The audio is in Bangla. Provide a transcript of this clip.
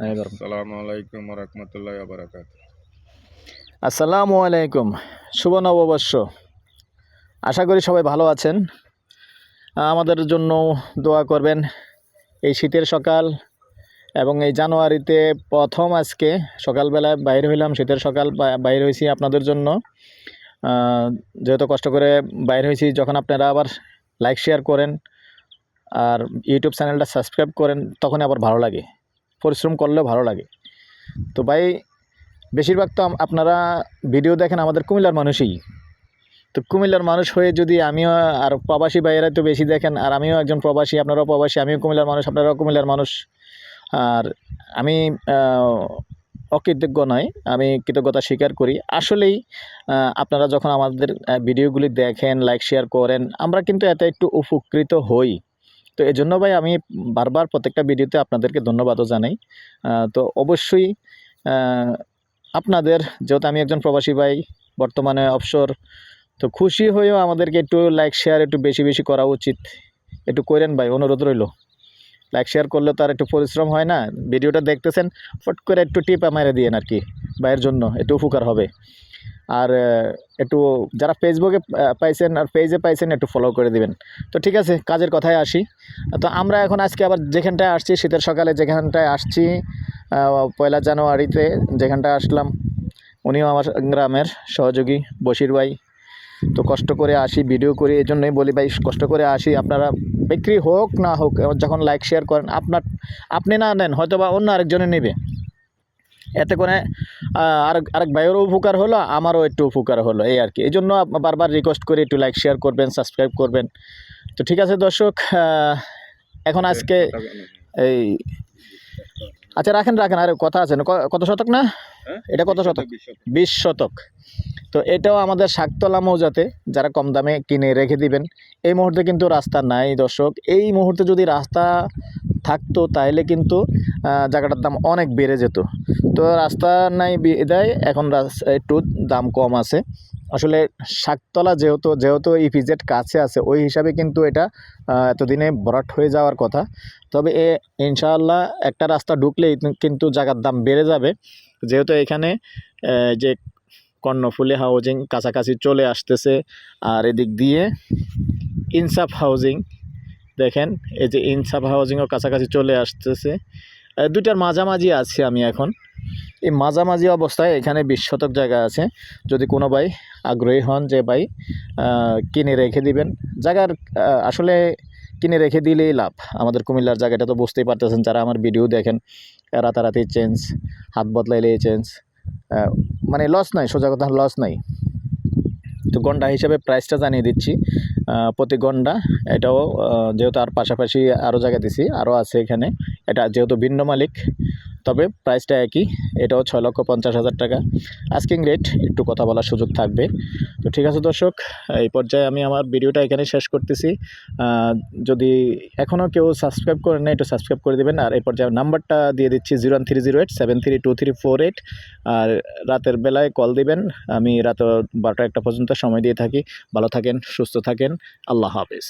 আসসালামু আলাইকুম রহমতুল্লাহ বারাকাত আসসালামু আলাইকুম। শুভ নববর্ষ। আশা করি সবাই ভালো আছেন। আমাদের জন্য দোয়া করবেন এই শীতের সকাল এবং এই জানুয়ারিতে প্রথম আজকে সকালবেলায় বাইর হইলাম শীতের সকাল বা- বাইরে হয়েছি আপনাদের জন্য। যেহেতু কষ্ট করে বাইর হয়েছি যখন আপনারা আবার লাইক শেয়ার করেন আর ইউটিউব চ্যানেলটা সাবস্ক্রাইব করেন তখনই আবার ভালো লাগে। পরিশ্রম করলেও ভালো লাগে। তো ভাই, বেশিরভাগ তো আপনারা ভিডিও দেখেন আমাদের কুমিল্লার মানুষই। তো কুমিল্লার মানুষ হয়ে যদি আমিও আর প্রবাসী ভাইয়েরা তো বেশি দেখেন, আর আমিও একজন প্রবাসী, আপনারাও প্রবাসী, আমিও কুমিল্লার মানুষ, আপনারাও কুমিল্লার মানুষ। আর আমি অকৃতজ্ঞ নয়, আমি কৃতজ্ঞতা স্বীকার করি। আসলেই আপনারা যখন আমাদের ভিডিওগুলি দেখেন লাইক শেয়ার করেন, আমরা কিন্তু এতে একটু উপকৃত হই। তো এই জন্য ভাই আমি বারবার প্রত্যেকটা ভিডিওতে আপনাদেরকে ধন্যবাদও জানাই। তো অবশ্যই আপনাদের, যেহেতু আমি একজন প্রবাসী ভাই, বর্তমানে অবসর তো খুশি হয়েও আমাদেরকে একটু লাইক শেয়ার একটু বেশি বেশি করা উচিত। একটু করেন ভাই, অনুরোধ রইল। লাইক শেয়ার করলে তো আর একটু পরিশ্রম হয় না। ভিডিওটা দেখতেছেন, ফট করে একটু টিপ মেরে দিয়েন আর কি, ভাইয়ের জন্য, একটু উপকার হবে। আর একটু যারা ফেসবুকে পাইছেন আর পেজে পাইছেন একটু ফলো করে দিবেন। তো ঠিক আছে, কাজের কথায় আসি। তো আমরা এখন আজকে আবার যেখানটায় আসছি, শীতের সকালে যেখানটায় আসছি পয়লা জানুয়ারিতে যেখানটায় আসলাম, উনিও আমার গ্রামের সহযোগী বশির ভাই। তো কষ্ট করে আসি ভিডিও করি এই জন্যই বলি ভাই, কষ্ট করে আসি। আপনারা বিক্রি হোক না হোক, যখন লাইক শেয়ার করেন, আপনার, আপনি না নেন হয়তো বা অন্য আরেকজনে নেবে। এতে করে আরেক আরেক ভাইয়েরও উপকার হলো আমারও একটু উপকার হলো এই আর কি। এই জন্য বারবার রিকোয়েস্ট করে একটু লাইক শেয়ার করবেন সাবস্ক্রাইব করবেন। তো ঠিক আছে দর্শক এখন আজকে এই আচ্ছা রাখেন রাখেন আর কথা আছে না কত শতক না? হ্যাঁ? এটা কত শতক। বিশ শতক। তো এটাও আমাদের শাকতলা মৌজাতে যারা কম দামে কিনে রেখে দিবেন এই মুহূর্তে কিন্তু রাস্তা নাই দর্শক। এই মুহূর্তে যদি রাস্তা থাকতো তাহলে কিন্তু জায়গাটার দাম অনেক বেড়ে যেত। তো রাস্তা নাই বিদায়, এখন একটু দাম কম আছে। আসলে শাকতলা যেহেতু যেহেতু ইপিজেড কাছে আছে, ওই হিসাবে কিন্তু এটা এতদিনে ভরাট হয়ে যাওয়ার কথা। তবে এ, ইনশাআল্লাহ একটা রাস্তা ঢুকলেই কিন্তু জায়গার দাম বেড়ে যাবে। যেহেতু এখানে যে কর্ণফুলি হাউজিং কাছাকাছি চলে আসতেছে, আর এদিক দিয়ে ইনসাফ হাউজিং দেখেন, এই যে ইনসাফ হাউজিংও কাছাকাছি চলে আসতেছে। দুইটার মাঝামাঝি আছি আমি এখন। এই মাঝামাঝি অবস্থায় এখানে বিশ শতক জায়গা আছে। যদি কোনো ভাই আগ্রহী হন যে ভাই কিনে রেখে দিবেন। জায়গার আসলে কিনে রেখে দিলেই লাভ। আমাদের কুমিল্লার জায়গাটা তো বুঝতেই পারতেছেন, যারা আমার ভিডিও দেখেন রাতারাতি চেঞ্জ হাত বদলাইলেই চেঞ্জ মানে লস নাই, সোজা কথা লস নাই। তো গন্ডা হিসাবে প্রাইসটা জানিয়ে দিচ্ছি। প্রতি গন্ডা এটাও যেহেতু আর পাশাপাশি আরও জায়গা দিছি আরও আছে এখানে। এটা যেহেতু ভিন্ন মালিক তবে প্রাইসটা একই, এটাও ছয় লক্ষ পঞ্চাশ হাজার টাকা। আস্কিং রেট একটু কথা বলার সুযোগ থাকবে। তো ঠিক আছে দর্শক, এই পর্যায়ে আমি আমার ভিডিওটা এখানে শেষ করতেছি। যদি এখনও কেউ সাবস্ক্রাইব করেন না একটু সাবস্ক্রাইব করে দেবেন। আর এই পর্যায়ে নাম্বারটা দিয়ে দিচ্ছি zero one three zero eight seven three two three four eight আর রাতের বেলায় কল দিবেন। আমি রাত বারোটা একটা পর্যন্ত সময় দিয়ে থাকি। ভালো থাকেন, সুস্থ থাকেন। আল্লাহ হাফিজ।